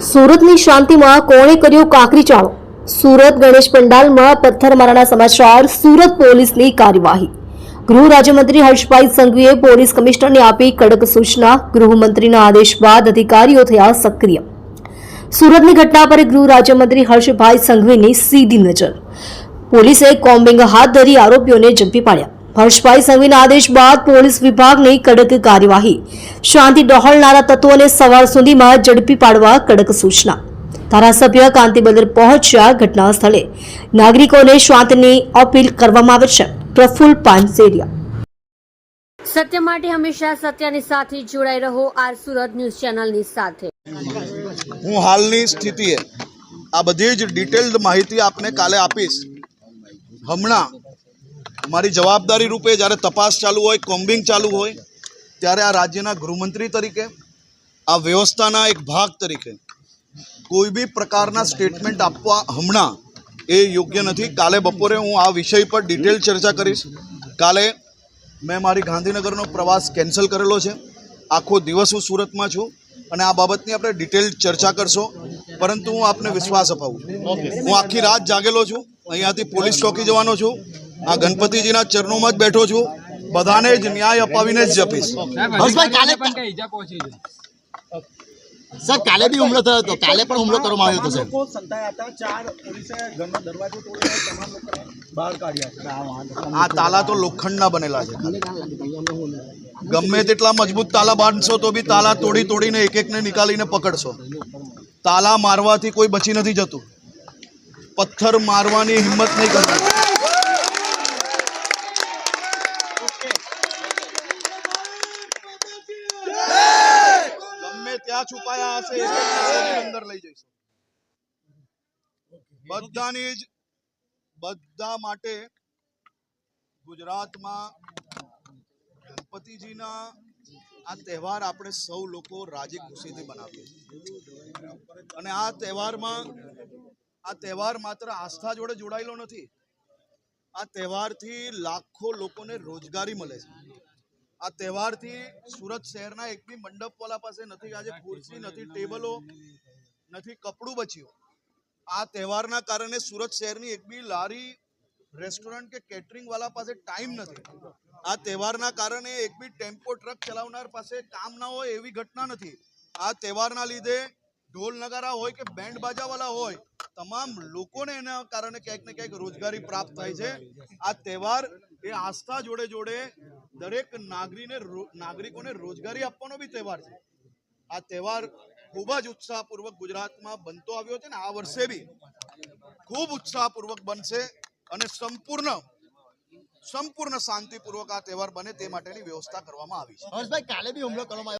સુરતની શાંતિમાં કોણે કર્યો કાંકરી ચાળો? સુરત ગણેશ પંડાલમાં પથ્થરમારાના સમાચાર, સુરત પોલીસની કાર્યવાહી. ગૃહ રાજ્યમંત્રી હર્ષભાઈ સંઘવીએ પોલીસ કમિશનરને આપી કડક સૂચના, ગૃહમંત્રીના આદેશ બાદ અધિકારીઓ થયા સક્રિય. સુરતની ઘટના પર ગૃહ રાજ્યમંત્રી હર્ષભાઈ સંઘવીની સીધી નજર. પોલીસે કોમ્બિંગ હાથ ધરી આરોપીઓને ઝડપી પાડ્યા. હર્ષભાઈ સંઘવીના આદેશ બાદ પોલીસ વિભાગની કડક કાર્યવાહી. શાંતિ ડહોળનારા તત્વોને સવાર સુધીમાં ઝડપી પાડવા કડક સૂચના. ધારાસભ્ય કાંતિબંદર પહોંચ્યા ઘટના સ્થળે નાગરિકોને શાંતિની અપીલ કરવામાં આવે છે. પ્રફુલ્લ પાનસેરિયા. સત્ય માટે હંમેશા સત્યની સાથે જોડાઈ રહો આર સુરત ન્યૂઝ ચેનલની સાથે. હું હાલની સ્થિતિએ આ બધી જ ડિટેલ્ડ માહિતી આપને કાલે આપીશ. હમણાં મારી જવાબદારી રૂપે જ્યારે તપાસ ચાલુ હોય કોમ્બિંગ ચાલુ હોય ત્યારે આ રાજ્યના ગૃહમંત્રી તરીકે આ વ્યવસ્થાના એક ભાગ તરીકે કોઈ બી પ્રકારના સ્ટેટમેન્ટ આપવા હમણાં એ યોગ્ય નથી. કાલે બપોરે હું આ વિષય પર ડિટેલ ચર્ચા કરીશ. કાલે મેં મારી ગાંધીનગરનો પ્રવાસ કેન્સલ કરેલો છે. આખો દિવસ હું સુરતમાં છું અને આ બાબતની આપણે ડિટેલ ચર્ચા કરશો. પરંતુ હું આપને વિશ્વાસ અપાવું હું આખી રાત જાગેલો છું. અહીંયાથી પોલીસ ચોકી જવાનો છું. આ ગણપતિજીના ચરણોમાં જ બેઠો છું. બધાને જ ન્યાય અપાવીને જ જપીશ. હર્ષભાઈ કાલે સર કાલે બી હુમલો થયો હતો. કાલે પણ હુમલો કરવામાં આવ્યો હતો સર. લોકો સંતાયા હતા ચાર પોલીસે ઘરનો દરવાજો તોડીને તમામ લોકોને બહાર કાઢ્યા છે. આ તાલા તો લોખંડના બનેલા છે ગમે તેટલા મજબૂત તાલા બાંધશો તો બી તાલા તોડી તોડીને એક એકને નીકાળીને પકડશો. તાલા મારવાથી કોઈ બચી નથી જતું. પથ્થર મારવાની હિંમત નહીં કરવી ગમે છુપાયા હશે. અંદર લઈ જઈશું. બધાની જ બધા માટે ગુજરાતમાં ગણપતિજીના આ તહેવાર આપણે સૌ લોકો રાજી ખુશીથી બનાવીએ છીએ. અને આ તહેવારમાં આ તહેવાર માત્ર આસ્થા જોડે જોડાયેલો નથી. આ તહેવારથી લાખો લોકોને રોજગારી મળે છે. આ તહેવારથી સુરત શહેરના એક બી મંડપવાલા પાસે નથી, આજે ખુરશી, નથી ટેબલો, નથી કપડું બચ્યું. આ તહેવારના કારણે સુરત શહેરની એક બી લારી, રેસ્ટોરન્ટ કે કેટરિંગ વાળા પાસે ટાઈમ નથી. આ તહેવારના કારણે એક બી ટેમ્પો ટ્રક ચલાવનાર પાસે કામ ના હોય એવી ઘટના નથી. આ તહેવારના લીધે ઢોલ નગારા હોય કે બેન્ડ બાજાવાળા હોય, તમામ લોકોને એના કારણે ક્યાંક ને ક્યાંક રોજગારી પ્રાપ્ત થાય છે. આ તહેવાર એ આસ્થા જોડે જોડે દરેક નાગરીને નાગરિકોને રોજગારી આપવાનો બી તહેવાર છે. આ તહેવાર ખૂબ જ ઉત્સાહપૂર્વક ગુજરાતમાં બનતો આવ્યો છે ને આ વર્ષે બી ખૂબ ઉત્સાહપૂર્વક બનશે અને સંપૂર્ણ સંપૂર્ણ શાંતિપૂર્વક આ તહેવાર બને તે માટેની વ્યવસ્થા કરવામાં આવી છે. હર્ષભાઈ, કાલે બી હુમલો કરવામાં